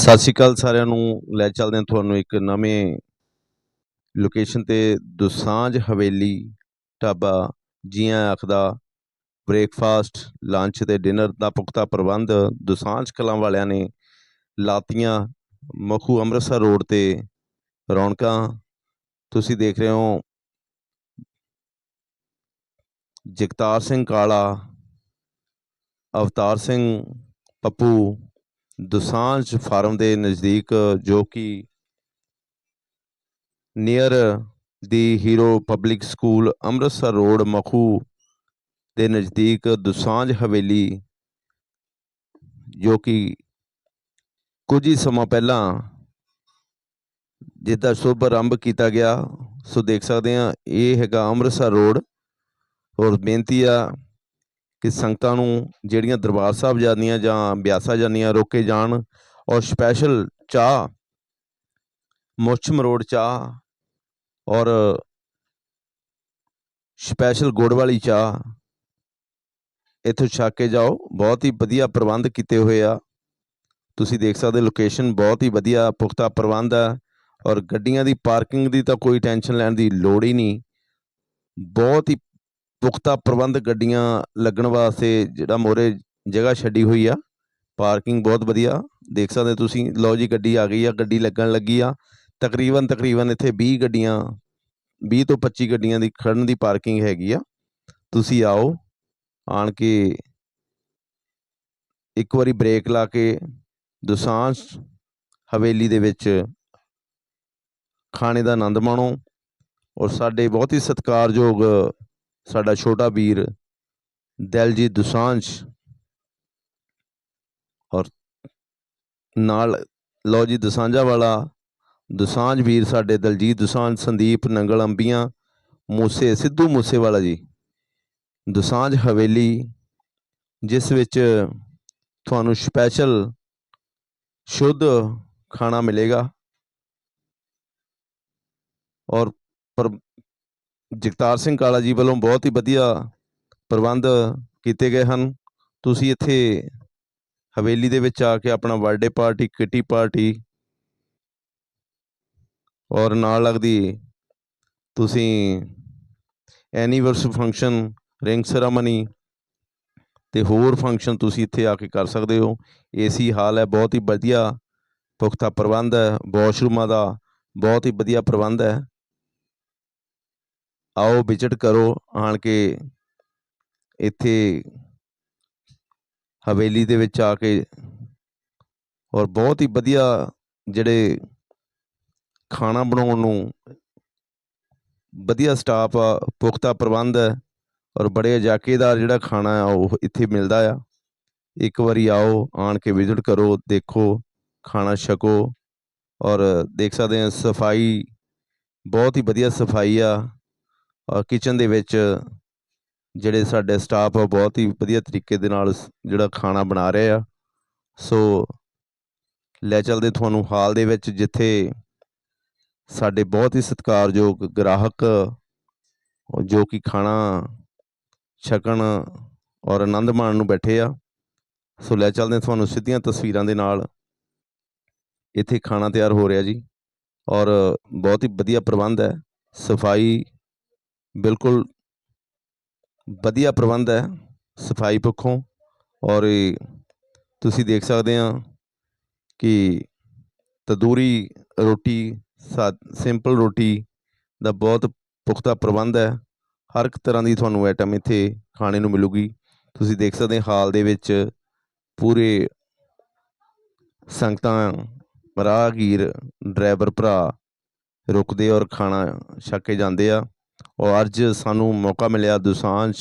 ਸਤਿ ਸ਼੍ਰੀ ਅਕਾਲ ਸਾਰਿਆਂ ਨੂੰ। ਲੈ ਚੱਲਦੇ ਹਾਂ ਤੁਹਾਨੂੰ ਇੱਕ ਨਵੇਂ ਲੋਕੇਸ਼ਨ ਤੇ ਦੁਸਾਂਝ ਹਵੇਲੀ ਢਾਬਾ, ਜੀਆਂ ਆਖਦਾ ਬ੍ਰੇਕਫਾਸਟ ਲੰਚ ਤੇ ਡਿਨਰ ਦਾ ਪੁਖਤਾ ਪ੍ਰਬੰਧ। ਦੁਸਾਂਝ ਕਲਾਂ ਵਾਲਿਆਂ ਨੇ ਲਾਤੀਆਂ ਮਖੂ ਅੰਮ੍ਰਿਤਸਰ ਰੋਡ ਤੇ ਰੌਣਕਾਂ। ਤੁਸੀਂ ਦੇਖ ਰਹੇ ਹੋ ਜਗਤਾਰ ਸਿੰਘ ਕਾਲਾ, ਅਵਤਾਰ ਸਿੰਘ ਪੱਪੂ ਦੁਸਾਂਝ ਫਾਰਮ ਦੇ ਨਜ਼ਦੀਕ ਜੋ ਕਿ ਨੀਅਰ ਦੀ Hero Public School Amritsar road Makhu ਦੇ ਨਜ਼ਦੀਕ ਦੁਸਾਂਝ ਹਵੇਲੀ, ਜੋ ਕਿ ਕੁਝ ਹੀ ਸਮਾਂ ਪਹਿਲਾਂ ਜਿੱਦਾਂ ਸ਼ੁਭ ਆਰੰਭ ਕੀਤਾ ਗਿਆ, ਸੋ ਦੇਖ ਸਕਦੇ ਆ ਇਹ ਹੈਗਾ ਅੰਮ੍ਰਿਤਸਰ ਰੋਡ ਔਰ ਬੇਨਤੀ ਆ ਕਿ ਸੰਗਤਾਂ ਨੂੰ ਜਿਹੜੀਆਂ ਦਰਬਾਰ ਸਾਹਿਬ ਜਾਂਦੀਆਂ ਜਾਂ ਬਿਆਸਾ ਜਾਂਦੀਆਂ ਰੋਕੇ ਜਾਣ ਔਰ ਸਪੈਸ਼ਲ ਚਾਹ ਮੁੱਛਮ ਰੋਡ ਚਾਹ ਔਰ ਸਪੈਸ਼ਲ ਗੁੜ ਵਾਲੀ ਚਾਹ ਇੱਥੋਂ ਛੱਕ ਕੇ ਜਾਓ। ਬਹੁਤ ਹੀ ਵਧੀਆ ਪ੍ਰਬੰਧ ਕੀਤੇ ਹੋਏ ਆ। ਤੁਸੀਂ ਦੇਖ ਸਕਦੇ ਲੋਕੇਸ਼ਨ ਬਹੁਤ ਹੀ ਵਧੀਆ ਪੁਖਤਾ ਪ੍ਰਬੰਧ ਹੈ ਔਰ ਗੱਡੀਆਂ ਦੀ ਪਾਰਕਿੰਗ ਦੀ ਤਾਂ ਕੋਈ ਟੈਨਸ਼ਨ ਲੈਣ ਦੀ ਲੋੜ ਹੀ ਨਹੀਂ। ਬਹੁਤ ਹੀ ਪੁਖਤਾ ਪ੍ਰਬੰਧ ਗੱਡੀਆਂ ਲੱਗਣ ਵਾਸਤੇ ਜਿਹੜਾ ਮੋਰੇ ਜਗ੍ਹਾ ਛੱਡੀ ਹੋਈ ਆ। ਪਾਰਕਿੰਗ ਬਹੁਤ ਵਧੀਆ, ਦੇਖ ਸਕਦੇ ਤੁਸੀਂ, ਲਓ ਜੀ ਗੱਡੀ ਆ ਗਈ ਆ, ਗੱਡੀ ਲੱਗਣ ਲੱਗੀ ਆ। ਤਕਰੀਬਨ ਤਕਰੀਬਨ ਇੱਥੇ 20 ਗੱਡੀਆਂ 20 ਤੋਂ 25 ਗੱਡੀਆਂ ਦੀ ਖੜਨ ਦੀ ਪਾਰਕਿੰਗ ਹੈਗੀ ਆ। ਤੁਸੀਂ ਆਓ, ਆਣ ਕੇ ਇੱਕ ਵਾਰੀ ਬ੍ਰੇਕ ਲਾ ਕੇ ਦੁਸਾਂਝ ਹਵੇਲੀ ਦੇ ਵਿੱਚ ਖਾਣੇ ਦਾ ਆਨੰਦ ਮਾਣੋ ਔਰ ਸਾਡੇ ਬਹੁਤ ਹੀ ਸਤਿਕਾਰਯੋਗ ਸਾਡਾ ਛੋਟਾ ਵੀਰ ਦਿਲਜੀਤ ਦੁਸਾਂਝ ਔਰ ਨਾਲ ਲਓ ਜੀ ਦਸਾਂਝਾ ਵਾਲਾ ਦੁਸਾਂਝ ਵੀਰ ਸਾਡੇ ਦਲਜੀਤ ਦੁਸਾਂਝ, ਸੰਦੀਪ, ਨੰਗਲ, ਅੰਬੀਆਂ, ਮੂਸੇ, ਸਿੱਧੂ ਮੂਸੇ ਵਾਲਾ ਜੀ। ਦੁਸਾਂਝ ਹਵੇਲੀ, ਜਿਸ ਵਿੱਚ ਤੁਹਾਨੂੰ ਸਪੈਸ਼ਲ ਸ਼ੁੱਧ ਖਾਣਾ ਮਿਲੇਗਾ। ਔਰ ਪਰ ਜਗਤਾਰ ਸਿੰਘ ਕਾਲਾ ਜੀ ਵੱਲੋਂ ਬਹੁਤ ਹੀ ਵਧੀਆ ਪ੍ਰਬੰਧ ਕੀਤੇ ਗਏ ਹਨ। ਤੁਸੀਂ ਇੱਥੇ ਹਵੇਲੀ ਦੇ ਵਿੱਚ ਆ ਕੇ ਆਪਣਾ ਬਰਥਡੇ ਪਾਰਟੀ ਕਿੱਟੀ ਪਾਰਟੀ ਔਰ ਨਾਲ ਲੱਗਦੀ ਤੁਸੀਂ ਐਨੀਵਰਸਰੀ ਫੰਕਸ਼ਨ ਰਿੰਗ ਸੈਰਾਮਨੀ ਤੇ ਹੋਰ ਫੰਕਸ਼ਨ ਤੁਸੀਂ ਇੱਥੇ ਆ ਕੇ ਕਰ ਸਕਦੇ ਹੋ। ਏਸੀ ਹਾਲ ਹੈ, ਬਹੁਤ ਹੀ ਵਧੀਆ ਪੁਖਤਾ ਪ੍ਰਬੰਧ ਹੈ ਵਾਸ਼ਰੂਮਾਂ ਦਾ ਬਹੁਤ ਹੀ ਵਧੀਆ ਪ੍ਰਬੰਧ ਹੈ। ਆਓ ਵਿਜ਼ਿਟ ਕਰੋ ਆਣ ਕੇ ਇੱਥੇ ਹਵੇਲੀ ਦੇ ਵਿੱਚ ਆ ਕੇ ਔਰ ਬਹੁਤ ਹੀ ਵਧੀਆ ਜਿਹੜੇ ਖਾਣਾ ਬਣਾਉਣ ਨੂੰ ਵਧੀਆ ਸਟਾਫ ਆ, ਪੁਖਤਾ ਪ੍ਰਬੰਧ ਹੈ ਔਰ ਬੜੇ ਜਾਕੇਦਾਰ ਜਿਹੜਾ ਖਾਣਾ ਆ ਉਹ ਇੱਥੇ ਮਿਲਦਾ ਆ। ਇੱਕ ਵਾਰੀ ਆਓ, ਆਣ ਕੇ ਵਿਜ਼ਿਟ ਕਰੋ, ਦੇਖੋ, ਖਾਣਾ ਛਕੋ ਔਰ ਦੇਖ ਸਕਦੇ ਆ ਸਫ਼ਾਈ ਬਹੁਤ ਹੀ ਵਧੀਆ ਸਫ਼ਾਈ ਆ। ਔਰ ਕਿਚਨ ਦੇ ਵਿੱਚ ਜਿਹੜੇ ਸਾਡੇ ਸਟਾਫ ਆ ਬਹੁਤ ਹੀ ਵਧੀਆ ਤਰੀਕੇ ਦੇ ਨਾਲ ਜਿਹੜਾ ਖਾਣਾ ਬਣਾ ਰਹੇ ਆ। ਸੋ ਲੈ ਚੱਲਦੇ ਤੁਹਾਨੂੰ ਹਾਲ ਦੇ ਵਿੱਚ, ਜਿੱਥੇ ਸਾਡੇ ਬਹੁਤ ਹੀ ਸਤਿਕਾਰਯੋਗ ਗ੍ਰਾਹਕ, ਜੋ ਕਿ ਖਾਣਾ ਛਕਣ ਔਰ ਆਨੰਦ ਮਾਣ ਨੂੰ ਬੈਠੇ ਆ। ਸੋ ਲੈ ਚੱਲਦੇ ਤੁਹਾਨੂੰ ਸਿੱਧੀਆਂ ਤਸਵੀਰਾਂ ਦੇ ਨਾਲ। ਇੱਥੇ ਖਾਣਾ ਤਿਆਰ ਹੋ ਰਿਹਾ ਜੀ ਔਰ ਬਹੁਤ ਹੀ ਵਧੀਆ ਪ੍ਰਬੰਧ ਹੈ। ਸਫ਼ਾਈ ਬਿਲਕੁਲ ਵਧੀਆ ਪ੍ਰਬੰਧ ਹੈ ਸਫ਼ਾਈ ਪੱਖੋਂ ਔਰ ਤੁਸੀਂ ਦੇਖ ਸਕਦੇ ਆ ਕਿ ਤੰਦੂਰੀ ਰੋਟੀ, ਸਾ, ਸਿੰਪਲ ਰੋਟੀ ਦਾ ਬਹੁਤ ਪੁਖਤਾ ਪ੍ਰਬੰਧ ਹੈ। ਹਰ ਇੱਕ ਤਰ੍ਹਾਂ ਦੀ ਤੁਹਾਨੂੰ ਆਈਟਮ ਇੱਥੇ ਖਾਣੇ ਨੂੰ ਮਿਲੂਗੀ। ਤੁਸੀਂ ਦੇਖ ਸਕਦੇ ਹਾਲ ਦੇ ਵਿੱਚ ਪੂਰੇ ਸੰਗਤਾਂ, ਰਾਹਗੀਰ, ਡਰਾਈਵਰ ਭਰਾ ਰੁਕਦੇ ਔਰ ਖਾਣਾ ਛੱਕ ਕੇ ਜਾਂਦੇ ਆ। ਔਰ ਅੱਜ ਸਾਨੂੰ ਮੌਕਾ ਮਿਲਿਆ ਦੁਸਾਂਝ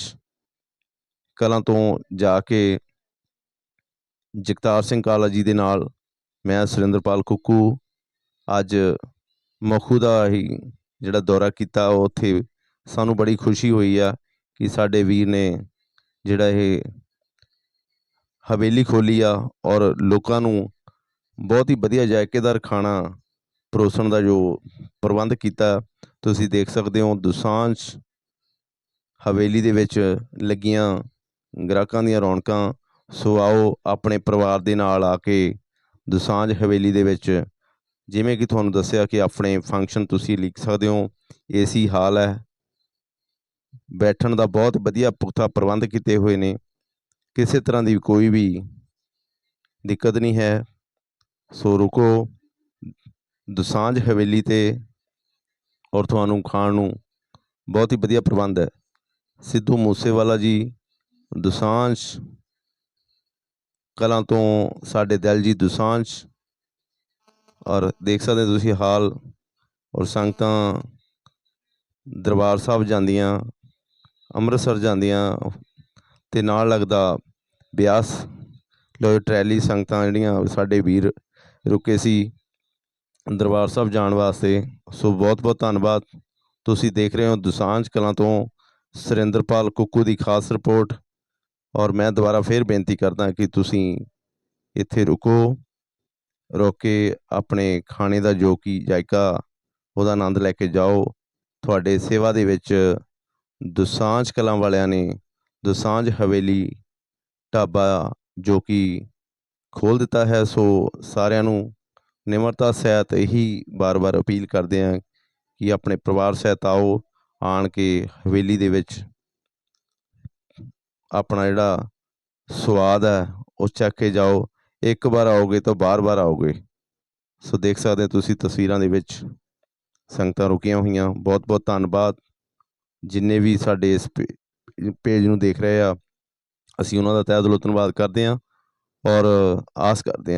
ਕਲਾਂ ਤੋਂ ਜਾ ਕੇ ਜਗਤਾਰ ਸਿੰਘ ਕਾਲਾ ਜੀ ਦੇ ਨਾਲ। ਮੈਂ ਸੁਰਿੰਦਰਪਾਲ ਕੁੱਕੂ। ਅੱਜ ਮਖੂ ਦਾ ਹੀ ਜਿਹੜਾ ਦੌਰਾ ਕੀਤਾ ਉੱਥੇ ਸਾਨੂੰ ਬੜੀ ਖੁਸ਼ੀ ਹੋਈ ਆ ਕਿ ਸਾਡੇ ਵੀਰ ਨੇ ਜਿਹੜਾ ਇਹ ਹਵੇਲੀ ਖੋਲੀ ਆ ਔਰ ਲੋਕਾਂ ਨੂੰ ਬਹੁਤ ਹੀ ਵਧੀਆ ਜਾਇਕੇਦਾਰ ਖਾਣਾ ਪਰੋਸਣ ਦਾ ਜੋ ਪ੍ਰਬੰਧ ਕੀਤਾ, ਤੁਸੀਂ ਦੇਖ ਸਕਦੇ ਹੋ ਦੁਸਾਂਝ ਹਵੇਲੀ ਦੇ ਵਿੱਚ ਲੱਗੀਆਂ ਗ੍ਰਾਹਕਾਂ ਦੀਆਂ ਰੌਣਕਾਂ। ਸੋ ਆਓ ਆਪਣੇ ਪਰਿਵਾਰ ਦੇ ਨਾਲ ਆ ਕੇ ਦੁਸਾਂਝ ਹਵੇਲੀ ਦੇ ਵਿੱਚ, ਜਿਵੇਂ ਕਿ ਤੁਹਾਨੂੰ ਦੱਸਿਆ ਕਿ ਆਪਣੇ ਫੰਕਸ਼ਨ ਤੁਸੀਂ ਲਿਖ ਸਕਦੇ ਹੋ ਏਸੀ ਹਾਲ ਹੈ। ਬੈਠਣ ਦਾ ਬਹੁਤ ਵਧੀਆ ਪੁਖਤਾ ਪ੍ਰਬੰਧ ਕੀਤੇ ਹੋਏ ਨੇ। ਕਿਸੇ ਤਰ੍ਹਾਂ ਦੀ ਕੋਈ ਵੀ ਦਿੱਕਤ ਨਹੀਂ ਹੈ। ਸੋ ਰੁਕੋ। ਦੁਸਾਂਝ ਹਵੇਲੀ ਤੇ ਔਰ ਤੁਹਾਨੂੰ ਖਾਣ ਨੂੰ ਬਹੁਤ ਹੀ ਵਧੀਆ ਪ੍ਰਬੰਧ ਹੈ। ਸਿੱਧੂ ਮੂਸੇਵਾਲਾ ਜੀ ਦੁਸਾਂਝ ਕਲਾਂ ਤੋਂ ਸਾਡੇ ਦਿਲਜੀਤ ਦੁਸਾਂਝ ਔਰ ਦੇਖ ਸਕਦੇ ਤੁਸੀਂ ਹਾਲ ਔਰ ਸੰਗਤਾਂ ਦਰਬਾਰ ਸਾਹਿਬ ਜਾਂਦੀਆਂ, ਅੰਮ੍ਰਿਤਸਰ ਜਾਂਦੀਆਂ ਤੇ ਨਾਲ ਲੱਗਦਾ ਬਿਆਸ। ਲੋ ਟਰੈਲੀ ਸੰਗਤਾਂ ਜਿਹੜੀਆਂ ਸਾਡੇ ਵੀਰ ਰੁਕੇ ਸੀ। ਦਰਬਾਰ ਸਾਹਿਬ ਜਾਣ ਵਾਸਤੇ। ਸੋ ਬਹੁਤ ਬਹੁਤ ਧੰਨਵਾਦ। ਤੁਸੀਂ ਦੇਖ ਰਹੇ ਹੋ ਦੁਸਾਂਝ ਕਲਾਂ ਤੋਂ ਸੁਰਿੰਦਰਪਾਲ ਕੁੱਕੂ ਦੀ ਖਾਸ ਰਿਪੋਰਟ। ਔਰ ਮੈਂ ਦੁਬਾਰਾ ਫੇਰ ਬੇਨਤੀ ਕਰਦਾ ਕਿ ਤੁਸੀਂ ਇੱਥੇ ਰੁਕੋ। ਰੁਕ ਕੇ ਆਪਣੇ ਖਾਣੇ ਦਾ ਜੋ ਕਿ ਜਾਇਕਾ, ਉਹਦਾ ਆਨੰਦ ਲੈ ਕੇ ਜਾਓ। ਤੁਹਾਡੇ ਸੇਵਾ ਦੇ ਵਿੱਚ ਦੁਸਾਂਝ ਕਲਾਂ ਵਾਲਿਆਂ ਨੇ ਦੁਸਾਂਝ ਹਵੇਲੀ ਢਾਬਾ ਜੋ ਕਿ ਖੋਲ ਦਿੱਤਾ ਹੈ। ਸੋ ਸਾਰਿਆਂ ਨੂੰ ਨਿਮਰਤਾ ਸਹਿਤ ਇਹੀ ਬਾਰ-ਬਾਰ ਅਪੀਲ ਕਰਦੇ ਹਾਂ ਕਿ ਆਪਣੇ ਪਰਿਵਾਰ ਸਹਿਤ ਆਓ, ਆਣ ਕੇ ਹਵੇਲੀ ਦੇ ਵਿੱਚ ਆਪਣਾ ਜਿਹੜਾ ਸਵਾਦ ਹੈ, ਉਹ ਚੱਕ ਕੇ ਜਾਓ। ਇੱਕ ਵਾਰ ਆਓਗੇ ਤਾਂ ਬਾਰ-ਬਾਰ ਆਓਗੇ। ਸੋ ਦੇਖ ਸਕਦੇ ਤੁਸੀਂ ਤਸਵੀਰਾਂ ਦੇ ਵਿੱਚ ਸੰਗਤਾਂ ਰੁਕੀਆਂ ਹੋਈਆਂ। ਬਹੁਤ-ਬਹੁਤ ਧੰਨਵਾਦ। ਜਿੰਨੇ ਵੀ ਸਾਡੇ ਇਸ ਪੇਜ ਨੂੰ ਦੇਖ ਰਹੇ ਆ, ਅਸੀਂ ਉਹਨਾਂ ਦਾ ਤਹਿ ਦਿਲੋਂ ਧੰਨਵਾਦ ਕਰਦੇ ਹਾਂ ਔਰ ਆਸ ਕਰਦੇ ਹਾਂ।